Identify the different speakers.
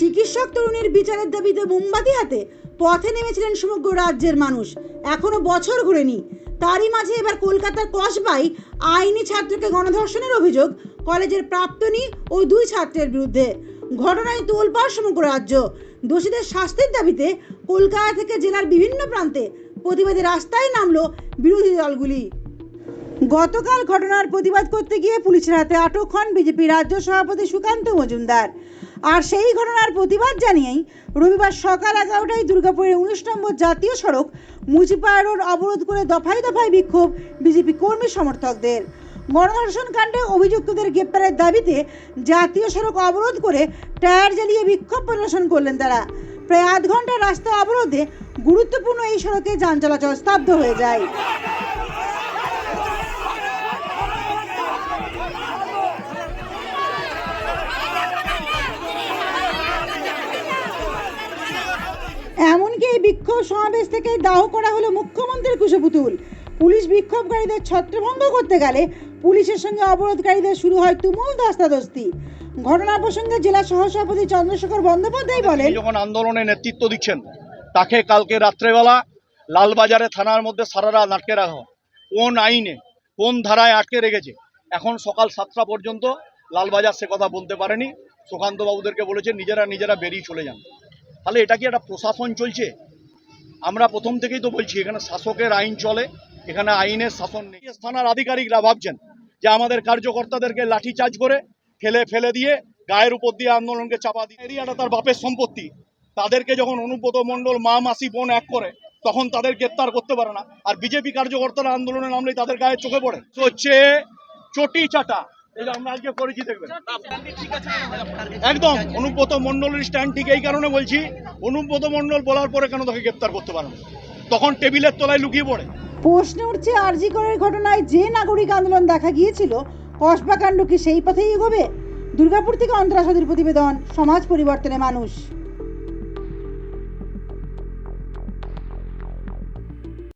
Speaker 1: চিকিৎসক তরুণীর বিচারের দাবিতে মোমবাতি হাতে পথে নেমেছিলেন সমগ্র রাজ্যের মানুষ। এখনও বছর ঘুরেনি। তারই মাঝে এবার কলকাতার কসবাই আইনি ছাত্রকে গণধর্ষণের অভিযোগ কলেজের প্রাক্তনী ও দুই ছাত্রের বিরুদ্ধে। ঘটনায় তোলপাড় সমগ্র রাজ্য। দোষীদের শাস্তির দাবিতে কলকাতা থেকে জেলার বিভিন্ন প্রান্তে প্রতিবাদী রাস্তায় নামলো বিরোধী দলগুলি। গতকাল ঘটনার প্রতিবাদ করতে গিয়ে পুলিশের হাতে আটক হন বিজেপি রাজ্য সভাপতি সুকান্ত মজুমদার। আর সেই ঘটনার প্রতিবাদ জানিয়েই রবিবার সকাল এগারোটায় দুর্গাপুরের উনিশ নম্বর জাতীয় সড়ক মুচিপাড়া রোড অবরোধ করে দফায় দফায় বিক্ষোভ বিজেপি কর্মী সমর্থকদের। গণধর্ষণ কাণ্ডে অভিযুক্তদের গ্রেপ্তারের দাবিতে জাতীয় সড়ক অবরোধ করে টায়ার জ্বালিয়ে বিক্ষোভ প্রদর্শন করলেন তারা। প্রায় আধ ঘণ্টার রাস্তা অবরোধে গুরুত্বপূর্ণ এই সড়কে যান চলাচল স্তব্ধ হয়ে যায়। এমনকি এই বিক্ষোভ সমাবেশ থেকে দাহ করা হলো মুখ্যমন্ত্রীর কুশপুতুল। পুলিশ বিক্ষোভকারীদের ছত্রভঙ্গ করতে গেলে পুলিশের সঙ্গে অবরোধকারীদের শুরু হয় তুমুল ধস্তাধস্তি। ঘটনা প্রসঙ্গে জেলা সহসভাপতি চন্দ্রশেখর বন্দ্যোপাধ্যায় বলেন
Speaker 2: যখন আন্দোলনে নেতৃত্ব দিচ্ছেন তাকে কালকে রাত্রেবেলা লালবাজারে থানার মধ্যে সারা রাত আটকে রাখা। কোন আইনে কোন ধারায় আটকে রেখেছে? এখন সকাল সাতটা পর্যন্ত লালবাজার সে কথা বলতে পারেনি। সুকান্ত বাবুদেরকে বলেছে নিজেরা নিজেরা বেরিয়ে চলে যান। তাহলে এটা কি একটা প্রশাসন চলছে? আমরা প্রথম থেকেই তো বলছি, এখানে শাসকের আইন চলে, এখানে আইনের শাসন নেই। থানার আধিকারিকরা ভাবছেন যে আমাদের কার্যকর্তাদেরকে লাঠিচার্জ করে ফেলে ফেলে দিয়ে গায়ের উপর দিয়ে আন্দোলনকে চাপা দিয়ে এরিয়াটা তার বাপের সম্পত্তি। তাদেরকে যখন অনুব্রত মণ্ডল, মা, মাসি, বোন এক করে, তখন তাদের গ্রেপ্তার করতে পারে না। আর বিজেপি কার্যকর্তারা আন্দোলনে নামলেই তাদের গায়ে চোখে পড়ে। হচ্ছে চটি চাটা। এটা আমরা আজকে করেছি দেখবেন। একদম অনুব্রত মণ্ডলের স্ট্যান্ড ঠিক এই কারণে বলছি অনুব্রত মণ্ডল বলার পরে কেন তাকে গ্রেপ্তার করতে পারেন না? তখন টেবিলের তলায় লুকিয়ে পড়ে।
Speaker 1: প্রশ্ন উঠছে আরজি করের ঘটনায় যে নাগরিক আন্দোলন দেখা গিয়েছিল কসবা কাণ্ড কি সেই পথেই এগোবে? দুর্গাপুর থেকে অন্তরাসাদের প্রতিবেদন সমাজ পরিবর্তনে মানুষ।